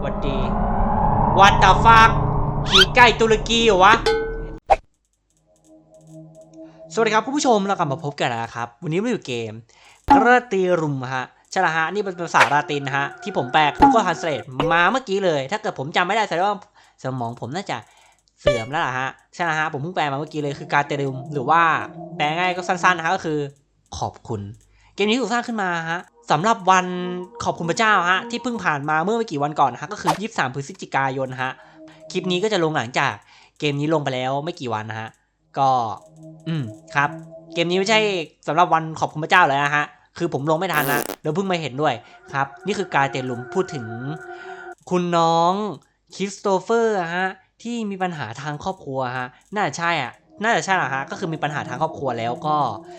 หวัดดีวันตาฟักขี่ใกล้ตุรกีเหรอวะ สวัสดีครับคุณผู้ชมเรากลับมาพบกันแล้วนะครับ วันนี้เราอยู่เกมกระตีรุมฮะใช่ละฮะ นี่เป็นภาษาลาตินฮะ ที่ผมแปล Google Translate มาเมื่อกี้เลย ถ้าเกิดผมจำไม่ได้แสดงว่าสมองผมน่าจะเสื่อมแล้วล่ะฮะใช่ละฮะ ผมเพิ่งแปลมาเมื่อกี้เลยคือการเตรุมหรือว่าแปลง่ายก็สั้นๆนะฮะก็คือขอบคุณ เกมนี้ถูกสร้างขึ้นมาฮะ สำหรับวันขอบคุณพระเจ้าฮะที่เพิ่งผ่านมาเมื่อไม่กี่วันก่อนนะฮะก็คือ 23 พฤศจิกายนฮะคลิปนี้ก็จะลงหลังจากเกมนี้ลงไปแล้วไม่กี่วันนะฮะก็อืมครับ เกมนี้ไม่ใช่สำหรับวันขอบคุณพระเจ้าเลยนะฮะคือผมลงไม่ทันนะแล้วเพิ่งมาเห็นด้วยครับ นี่คือการเตลุมพูดถึง คุณน้องคริสโตเฟอร์ฮะที่มีปัญหาทางครอบครัวฮะน่าจะใช่อะน่าจะใช่หละฮะก็คือมีปัญหาทางครอบครัวแล้วก็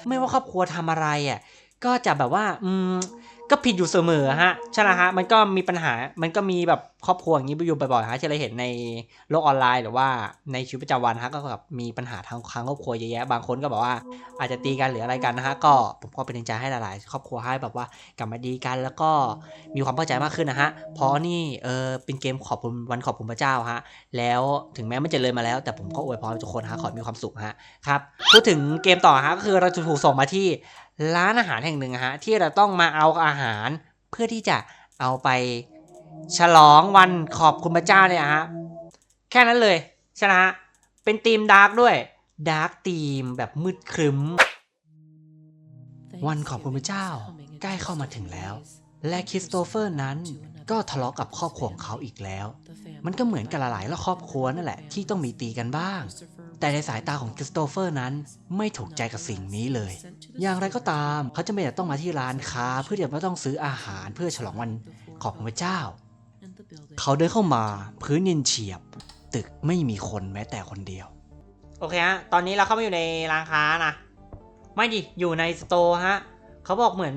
ไม่ว่าครอบครัวทำอะไรอะ ก็จะแบบว่า อืม ก็ผิดอยู่เสมอฮะ ใช่ไหมฮะ มันก็มีปัญหา มันก็มีแบบครอบครัวอย่างนี้อยู่บ่อยๆฮะที่เราเห็นในโลกออนไลน์หรือว่าในชีวิตประจำวันฮะ ก็แบบมีปัญหาทางครอบครัวเยอะแยะ บางคนก็แบบว่าอาจจะตีกันหรืออะไรกันนะฮะ ก็ผมก็เป็นกำลังใจให้หลายๆ ครอบครัวให้แบบว่ากลับมาดีกันแล้วก็มีความเข้าใจมากขึ้นนะฮะ เพราะนี่เออเป็นเกมขอบคุณวันขอบคุณพระเจ้าฮะ แล้วถึงแม้มันจะเลยมาแล้ว แต่ผมก็อวยพรทุกคนฮะ ขอให้มีความสุขฮะ ครับ พูดถึงเกมต่อฮะ ก็คือเราจะถูกส่งมาที่ ร้านอาหารแห่งหนึ่งฮะที่เราต้องมาเอาอาหารเพื่อที่จะเอาไปฉลองวันขอบคุณพระเจ้าเนี่ยฮะแค่นั้นเลยชนะเป็นธีมดาร์กด้วยดาร์กธีมแบบมืดครึ้ม วันขอบคุณพระเจ้าใกล้เข้ามาถึงแล้ว และคริสโตเฟอร์นั้น ก็ทะเลาะกับครอบครัวของเขาอีกแล้ว มันก็เหมือนกันหลายๆครอบครัวนั่นแหละที่ต้องมีตีกันบ้าง แต่ในสายตาของคริสโตเฟอร์นั้นไม่ถูกใจกับสิ่งนี้เลย อย่างไรก็ตามเขาจะไม่ต้องมาที่ร้านค้า เพื่อที่จะไม่ต้องซื้ออาหารเพื่อฉลองวันขอบคุณพระเจ้า เขาเดินเข้ามาพื้นเนียนเฉียบ ตึกไม่มีคนแม้แต่คนเดียว โอเคฮะ ตอนนี้เราเข้ามาอยู่ในร้านค้านะ ไม่ดิ อยู่ในสโตร์ฮะ เขาบอกเหมือน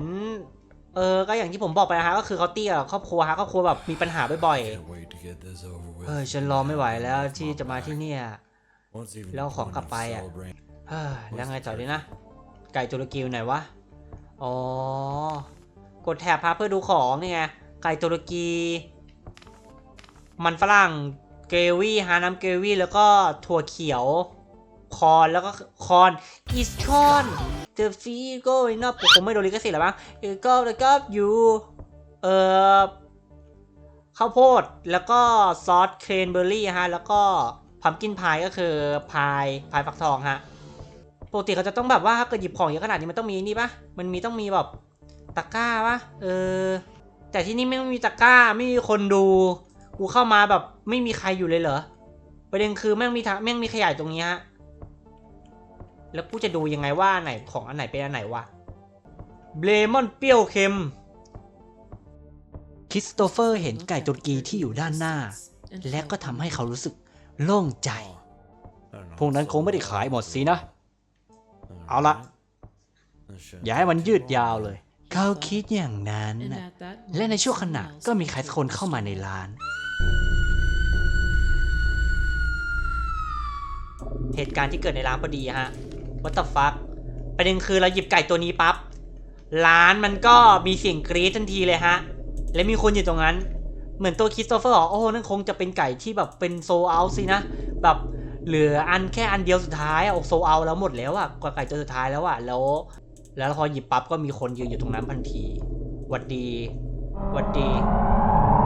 เออ ก็อย่างที่ผมบอกไปนะฮะ ก็คือเขาเตี้ยกับครอบครัวฮะครอบครัวแบบมีปัญหาบ่อย Can't wait to get this over ๆ with. เออฉันรอไม่ไหวแล้วที่จะมาที่เนี่ย Once even แล้วของ long กลับ enough ไปอะ celebrate. เฮ้ยแล้วไงต่อดีนะ ไก่ตุรกีอยู่ไหนวะ อ๋อ กดแถบพาเพื่อดูของนี่ไง ไก่ตุรกี มันฝรั่ง เกรวี่ฮาน้ำเกรวี่แล้วก็ถั่วเขียว คอนแล้วก็คอนอีสคอน the fee going up ผมไม่โดนลิขสิทธิ์หรอมั้งก็แล้วก็อยู่เอ่อข้าวโพดแล้วก็ซอสเคนเบอร์รี่ฮะ แล้วก็พัมกินพายก็คือพายพายฟักทองฮะปกติเขาจะต้องแบบว่าถ้าเกิดหยิบของเยอะขนาดนี้มันต้องมีนี่ปะมันมีต้องมีแบบตะกร้าปะเออ แต่ที่นี่ไม่มีตะกร้าไม่มีคนดู กูเข้ามาแบบไม่มีใครอยู่เลยเหรอประเด็นคือแม่งมีแม่งมีขยายตรงนี้ฮะ แล้วกูจะดูยังไงว่าอันไหนของอันไหนเป็นอันไหนวะเบลมอนเปรี้ยวเค็ม คริสโตเฟอร์เห็นไก่ตุรกีที่อยู่ด้านหน้า และก็ทำให้เขารู้สึกโล่งใจ I don't know พวกนั้นคงไม่ได้ขายหมดสินะ Alright. เอาละ That shouldn't อย่าให้มัน take ยืด too ยาว long. เลย เขาคิดอย่างนั้นน่ะและในช่วงขณะก็มีใครสักคนเข้ามาในร้าน เหตุการณ์ที่เกิดในร้านพอดีฮะ what the fuck ประเด็นคือเราหยิบไก่ตัวนี้ปั๊บร้านมันก็มีเสียงกรี๊ดทันทีเลยฮะ และมีคนอยู่ตรงนั้น เหมือนตัวคริสโตเฟอร์บอกโอ้นั่นคงจะเป็นไก่ที่แบบเป็นโซเอาสินะ แบบเหลืออันแค่อันเดียวสุดท้ายอะโอ้โซเอาแล้วหมดแล้วอะกว่าไก่ตัวสุดท้ายแล้วอะแล้ว แล้วพอหยิบปั๊บก็มีคนยืนอยู่ตรงนั้นทันทีหวัดดีหวัดดี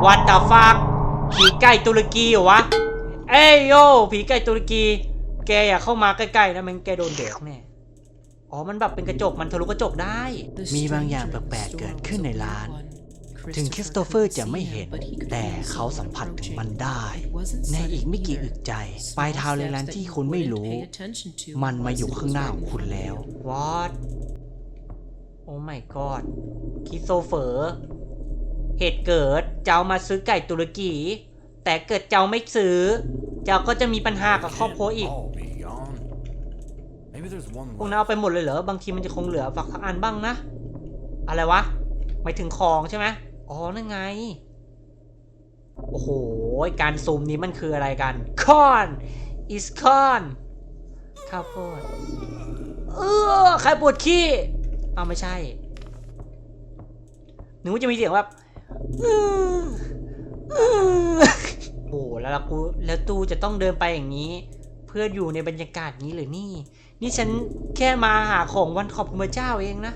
วันตาฟักผีไก่ตุรกีเหรอวะ เอ้ยโยผีไก่ตุรกี แกอย่าเข้ามาใกล้ๆนะมันแกโดนเด็กแน่ อ๋อ มันแบบเป็นกระจก มันทะลุกระจกได้ มีบางอย่างแปลกๆเกิดขึ้นในร้าน ถึงคริสโตเฟอร์จะไม่เห็น แต่เขาสัมผัสถึงมันได้ ในอีกไม่กี่อึดใจ ปลายเท้าเลนร้านที่คุณไม่รู้ มันมาอยู่ข้างหน้าของคุณแล้ว What โอ้ my god คริสโตเฟอร์ เหตุเกิดเจ้ามาซื้อไก่ตุรกี แต่เกิดเจ้าไม่ซื้อ เจ้าก็จะมีปัญหากับครอบครัวอีก พวกนั้นเอาไปหมดเลยเหรอ บางทีมันจะคงเหลือฝักสักอันบ้างนะ อะไรวะ หมายถึงของใช่ไหมอ๋อ นั่นไง โอ้โห การซูมนี้มันคืออะไรกัน คอน is con ข้าวโพดเออใครปวดขี้ เอาไม่ใช่ หนึกว่าจะมีเสียงแบบเออแล้วกูแล้วตูจะต้องเดินไปอย่างนี้ เพื่ออยู่ในบรรยากาศนี้หรือนี่ นี่ฉันแค่มาหาของวันขอบคุณพระเจ้าเองนะ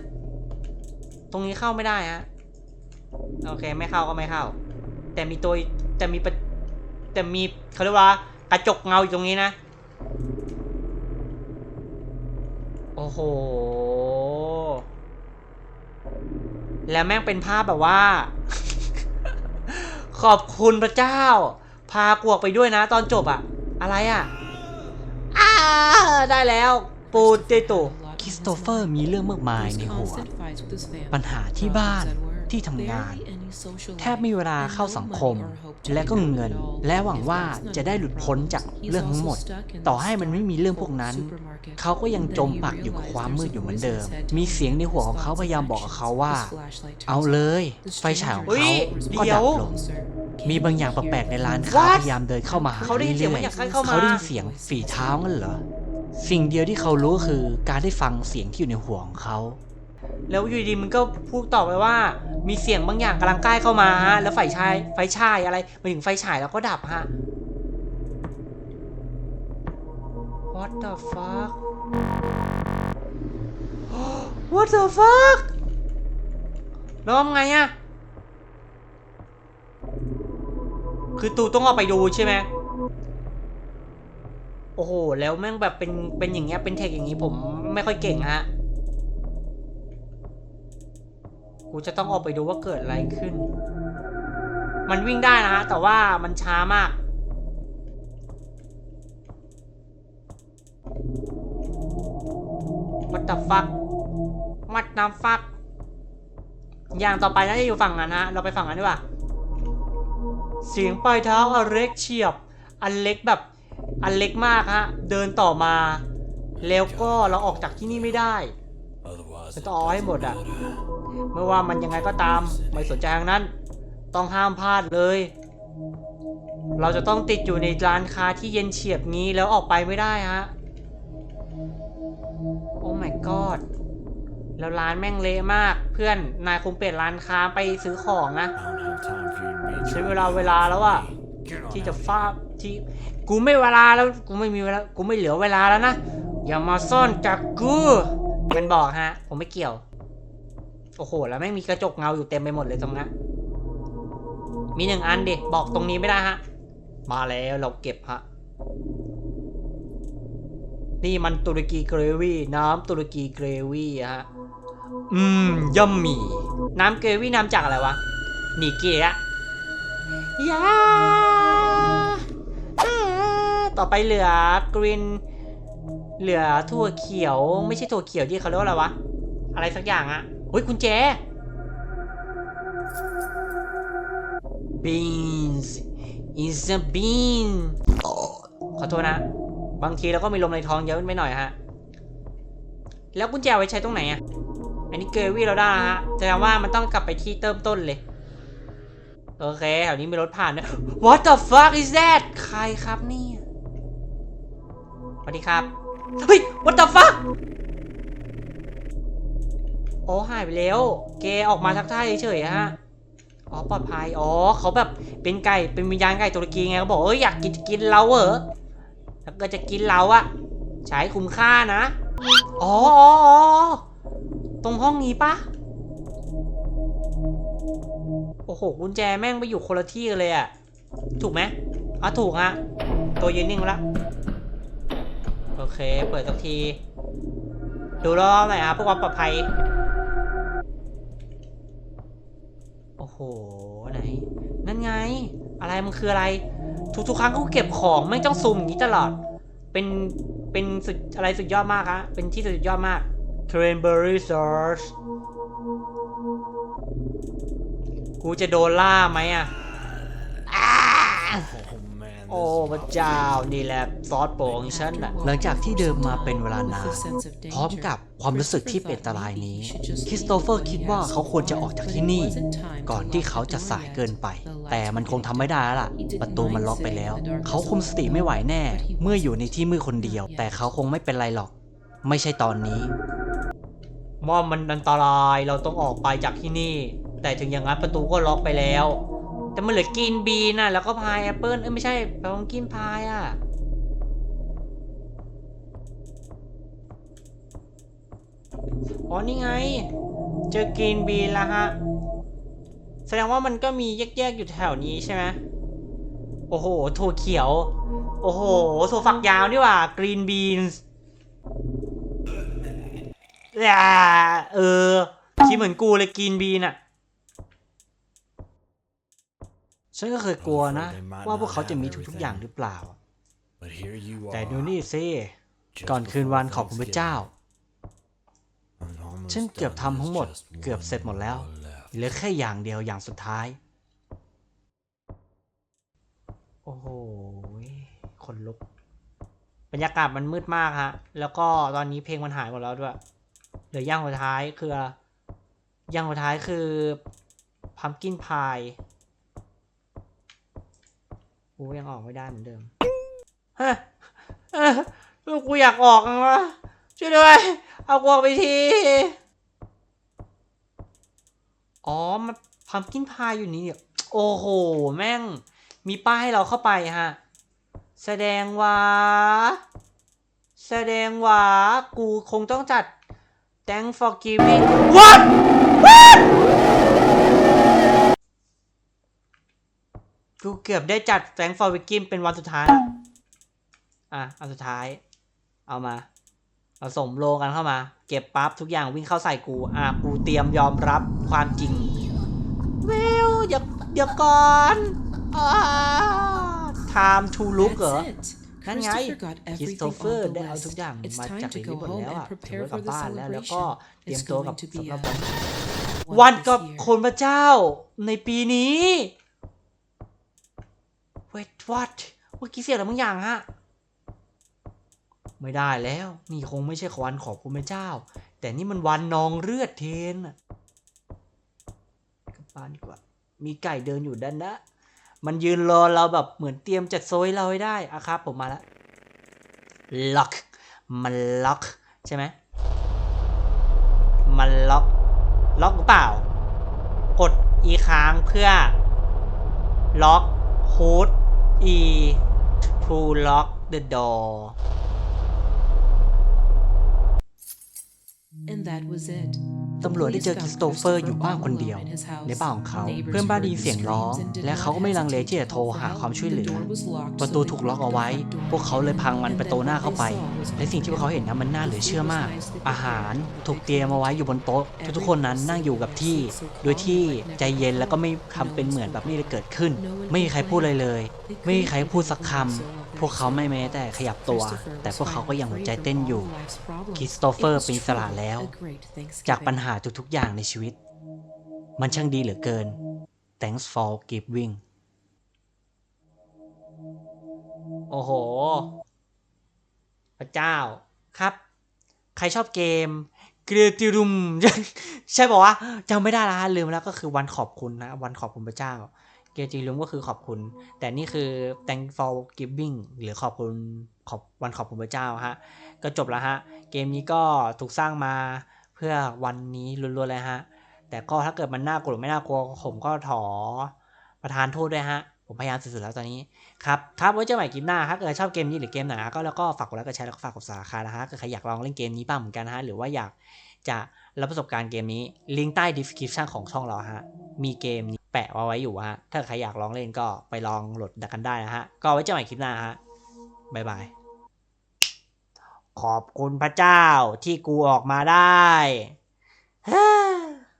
ตรงนี้เข้าไม่ได้ฮะ โอเคไม่เข้าก็ไม่เข้า แต่มีตัวแต่มีแต่มีเขาเรียกว่ากระจกเงาอยู่ตรงนี้นะ โอ้โห แล้วแม่งเป็นภาพแบบว่า ขอบคุณพระเจ้า พากวกไปด้วยนะ ตอนจบอะอะไรอะ อ้าได้แล้วปูเตโตคริสโตเฟอร์มีเรื่องมากมายในหัว ปัญหาที่บ้านที่ทำงาน แทบไม่มีเวลาเข้าสังคม และก็เงิน และหวังว่าจะได้หลุดพ้นจากเรื่องทั้งหมด ต่อให้มันไม่มีเรื่องพวกนั้น เขาก็ยังจมปักอยู่กับความมืดอยู่เหมือนเดิม มีเสียงในหัวของเขาพยายามบอกกับเขาว่า เอาเลย ไฟฉายของเฮ้เขายก็เดี๋ดัยวบลงมีบางอย่างแปลกๆในร้านค้า What? พยายามเดินเข้ามาหาเขาได้ยินเสียงรื่ว่าอยากให้เข้ามาเขาได้ยินเสียงฝีเท้างั้นเหรอ สิ่งเดียวที่เขารู้คือการได้ฟังเสียงที่อยู่ในหัวของเขา แล้วอยู่ดีมันก็พูดต่อไปว่า มีเสียงบางอย่างกำลังใกล้เข้ามาฮะ แล้วไฟฉาย ไฟฉายอะไรมาถึงไฟฉายแล้วก็ดับฮะ What the fuck What the fuck แล้วทำไงอะคือตูต้องเอาไปดูใช่ไหมโอ้โห แล้วแม่งแบบเป็น เป็นอย่างเงี้ย เป็นเทคอย่างงี้ผมไม่ค่อยเก่งฮะ กูจะต้องออกไปดูว่าเกิดอะไรขึ้น มันวิ่งได้นะฮะ แต่ว่ามันช้ามาก What the fuck What the fuck อย่างต่อไปน่าจะอยู่ฝั่งนั้นฮะเราไปฝั่งนั้นดีกว่า เสียงปลายเท้าอันเล็กเฉียบ อันเล็กแบบ อันเล็กมากฮะ เดินต่อมา แล้วก็เราออกจากที่นี่ไม่ได้ Otherwise, It's it all doesn't him, that. matter. ไม่ว่ามันยังไงก็ตาม ไม่สนใจทางนั้น ต้องห้ามพลาดเลย เราจะต้องติดอยู่ในร้านค้าที่เย็นเฉียบนี้แล้วออกไปไม่ได้ฮะ โอ้ my god แล้วร้านแม่งเละมาก เพื่อนนายคงเปลี่ยนร้านค้าไปซื้อของนะ ใช้เวลาเวลาแล้วอะที่จะฟาดที่กูไม่เวลาแล้วกูไม่มีเวลากูไม่เหลือเวลาแล้วนะ อย่ามาซ่อนจากกูมันบอกฮะ ผมไม่เกี่ยว โอ้โห แล้วแม่งมีกระจกเงาอยู่เต็มไปหมดเลยตรงนั้น มีหนึ่งอันดิ บอกตรงนี้ไม่ได้ฮะ มาแล้วเราเก็บฮะ นี่มันตุรกีเกรวี่น้ำตุรกีเกรวี่ฮะ อืมยัมมี น้ำเกรวี่น้ำจากอะไรวะนีเกียะยาอ่าต่อไปเหลือกรีน เหลือถั่วเขียว ไม่ใช่ถั่วเขียวที่เขาเรียกว่าอะไรวะ อะไรสักอย่างอะ เฮ้ยกุญแจ beans is a bean ขอโทษนะ บางทีเราก็มีลมในท้องเยอะไปหน่อยฮะ แล้วกุญแจไว้ใช้ตรงไหนอะอันนี้เกรวี่เราได้แล้วฮะแสดงว่ามันต้องกลับไปที่เติมต้นเลย โอเคแถวนี้มีรถผ่านด้วย What the fuck is that ใครครับเนี่ย สวัสดีครับ เฮ้ย What the fuck โอ้หายไปแล้วเกออกมาทักทายเฉยๆฮะ อ๋อปลอดภัย อ๋อเขาแบบเป็นไก่ เป็นวิญญาณไก่ตุรกีไงเขาบอกเอ้ยอยากกินกินเราเหรอถ้าเกิดจะกินเราอะใช้คุ้มค่านะอ๋ออ๋ออ๋อตรงห้องนี้ปะโอ้โหกุญแจแม่งไปอยู่คนละที่กันเลยอะถูกไหมอะถูกฮะ ตัวยืนนิ่งแล้วโอเค เปิดสักที ดูรอบหน่อยครับเพื่อความปลอดภัย โอ้โห ไหน นั่นไง อะไรมันคืออะไร ทุกๆครั้งกูเก็บของไม่ต้องซูมอย่างนี้ตลอด เป็น เป็นสุดอะไรสุดยอดมากฮะ เป็นที่สุดยอดมาก Cranberry Sauce กูจะโดนล่าไหมอะอ้า Oh man. โอ้พระเจ้านี่แหละซอสโปรของฉันน่ะหลังจากที่เดินมาเป็นเวลานานพร้อมกับความรู้สึกที่เป็นอันตรายนี้ คริสโตเฟอร์คิดว่าเขาควรจะออกจากที่นี่ ก่อนที่เขาจะสายเกินไป แต่มันคงทำไม่ได้แล้วล่ะ ประตูมันล็อกไปแล้ว เขาคุมสติไม่ไหวแน่ เมื่ออยู่ในที่มืดคนเดียว แต่เขาคงไม่เป็นไรหรอก ไม่ใช่ตอนนี้ว่ามันอันตรายเราต้องออกไปจากที่นี่ แต่ถึงอย่างนั้นประตูก็ล็อกไปแล้ว แต่มันเหลือกินบีน่ะ แล้วก็พายแอปเปิลเอ้ไม่ใช่แปลว่ากินพายอะ อ๋อ นี่ไง เจอกรีนบีนแล้วฮะ แสดงว่ามันก็มีแยกๆ อยู่แถวนี้ใช่ไหมโอ้โหถั่วเขียว โอ้โหถั่วฝักยาวนี่ว่ากรีนบีนส์อ่าเออคิดเหมือนกูเลยกรีนบีนอะ ฉันก็เคยกลัวนะ ว่าพวกเขาจะมีทุกๆอย่างหรือเปล่า But here you are. แต่ดูนี่สิ just ก่อนคืน before วันขอบคุณพระเจ้า I'm almost ฉันเกือบ done. ทำทั้งหมด There's just เกือบเสร็จหมดแล้ว one more left. เหลือแค่อย่างเดียวอย่างสุดท้าย โอ้โหคนลุก บรรยากาศมันมืดมากฮะ แล้วก็ตอนนี้เพลงมันหายหมดแล้วด้วย เหลือย่างสุดท้ายคือ อย่างสุดท้ายคือพัมกินพาย กูยังออกไม่ได้เหมือนเดิมฮ้ยเอ้ยกูอยากออกจังวะช่วยด้วย เอากูออกไปที อ๋อมันพัมกินพายอยู่นี่เนี่ยโอ้โห แม่ง มีป้ายให้เราเข้าไปฮะ แสดงว่า แสดงว่า กูคงต้องจัด thank for giving what กูเกือบได้จัด thank for giving เป็นวันสุดท้ายละอะอันสุดท้าย เอามาผสมโลกันเข้ามา เก็บปั๊บทุกอย่างวิ่งเข้าใส่กู อะกูเตรียมยอมรับความจริงเวลเดี๋ยวเดี๋ยวก่อนอ่า time to look เหรอนั่นไงคริสโตเฟอร์ได้เอาทุกอย่างมาจากในนี้หมดแล้วอะถือว่ากลับบ้านแล้วแล้วก็เตรียมตัวกับสำหรับวันวันกับคนพระเจ้าในปีนี้ wait what เมื่อกี้เสียงอะไรบางอย่างฮะ ไม่ได้แล้ว นี่คงไม่ใช่ขวันของพระเจ้า แต่นี่มันวันนองเลือดเทนอะกลับบ้านดีกว่า มีไก่เดินอยู่ด้านนะ มันยืนรอเราแบบเหมือนเตรียมจัดโซยเราให้ได้อะครับ ผมมาแล้วล็อก มันล็อกใช่ไหมมันล็อก ล็อกหรือเปล่า กด e ค้างเพื่อ ล็อก hold e to lock the door And that was it. ตำรวจได้เจอคริสโตเฟอร์อยู่บ้านคนเดียว ในบ้านของเขา เพื่อนบ้านได้ยินเสียงร้อง และเขาก็ไม่ลังเลที่จะโทรหาความช่วยเหลือ ประตูถูกล็อกเอาไว้ พวกเขาเลยพังมันประตูหน้าเข้าไป และสิ่งที่พวกเขาเห็นนั้นมันน่าเหลือเชื่อมาก อาหารถูกเตรียมเอาไว้อยู่บนโต๊ะ ทุกๆคนนั้นนั่งอยู่กับที่ โดยที่ใจเย็นแล้วก็ไม่ทำเป็นเหมือนแบบไม่ได้เกิดขึ้น ไม่มีใครพูดอะไรเลย ไม่มีใครพูดสักคำ พวกเขาไม่แม้แต่ขยับตัว แต่พวกเขาก็ยังหัวใจเต้นอยู่คริสโตเฟอร์เป็นอิสระแล้ว จากปัญหาทุกๆอย่างในชีวิต มันช่างดีเหลือเกิน thanks for giving โอ้โห พระเจ้าครับ ใครชอบเกมเกรติรุม ใช่บอกว่าจำไม่ได้ละฮะลืมแล้วก็คือวันขอบคุณนะ วันขอบคุณพระเจ้า เกรติรุมก็คือขอบคุณ แต่นี่คือ thank for giving หรือขอบคุณขอบวันขอบคุณพระเจ้าฮะ ก็จบแล้วฮะ เกมนี้ก็ถูกสร้างมาเพื่อวันนี้ล้วนๆเลยฮะ แต่ก็ถ้าเกิดมันน่ากลัวหรือไม่น่ากลัวผมก็ถอประทานโทษด้วยฮะ ผมพยายามสุดๆแล้วตอนนี้ ครับ ครับไว้เจอใหม่คลิปหน้าถ้าเกิดชอบเกมนี้หรือเกมไหนนะก็แล้วก็ฝากกดไลค์กดแชร์แล้วก็ฝากกดสไครต์นะฮะใครอยากลองเล่นเกมนี้บ้างเหมือนกันนะฮะหรือว่าอยากจะรับประสบการณ์เกมนี้ลิงก์ใต้ description ของช่องเราฮะมีเกมนี้ แปะเอาไว้อยู่ฮะ ถ้าใครอยากลองเล่นก็ไปลองโหลดกันได้นะฮะ ก็ไว้เจอใหม่คลิปหน้าฮะบ๊ายบาย ขอบคุณพระเจ้าที่กูออกมาได้